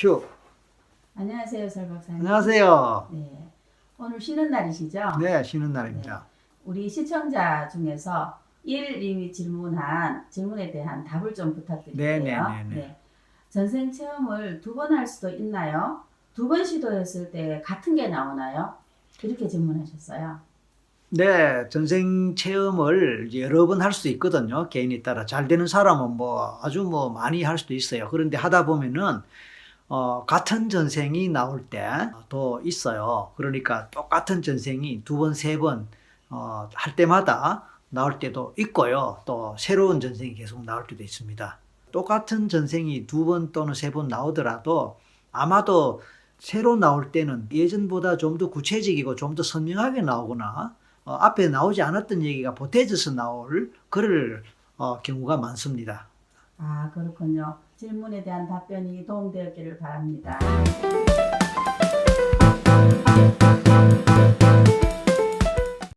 큐. 안녕하세요, 설 박사님. 안녕하세요. 네. 오늘 쉬는 날이시죠? 네, 쉬는 날입니다. 우리 시청자 중에서 1님이 질문한 질문에 대한 답을 좀 부탁드릴게요. 네, 네, 네, 네. 전생 체험을 두 번 할 수도 있나요? 두 번 시도했을 때 같은 게 나오나요? 이렇게 질문하셨어요. 네, 전생 체험을 여러 번 할 수 있거든요. 개인에 따라 잘 되는 사람은 뭐 아주 뭐 많이 할 수도 있어요. 그런데 하다 보면은 어, 같은 전생이 나올 때도 있어요. 그러니까 똑같은 전생이 두 번, 세 번, 어, 할 때마다 나올 때도 있고요. 또 새로운 전생이 계속 나올 때도 있습니다. 똑같은 전생이 두 번 또는 세 번 나오더라도 아마도 새로 나올 때는 예전보다 좀 더 구체적이고 좀 더 선명하게 나오거나 어, 앞에 나오지 않았던 얘기가 보태져서 나올 그럴 어, 경우가 많습니다. 아, 그렇군요. 질문에 대한 답변이 도움되었기를 바랍니다.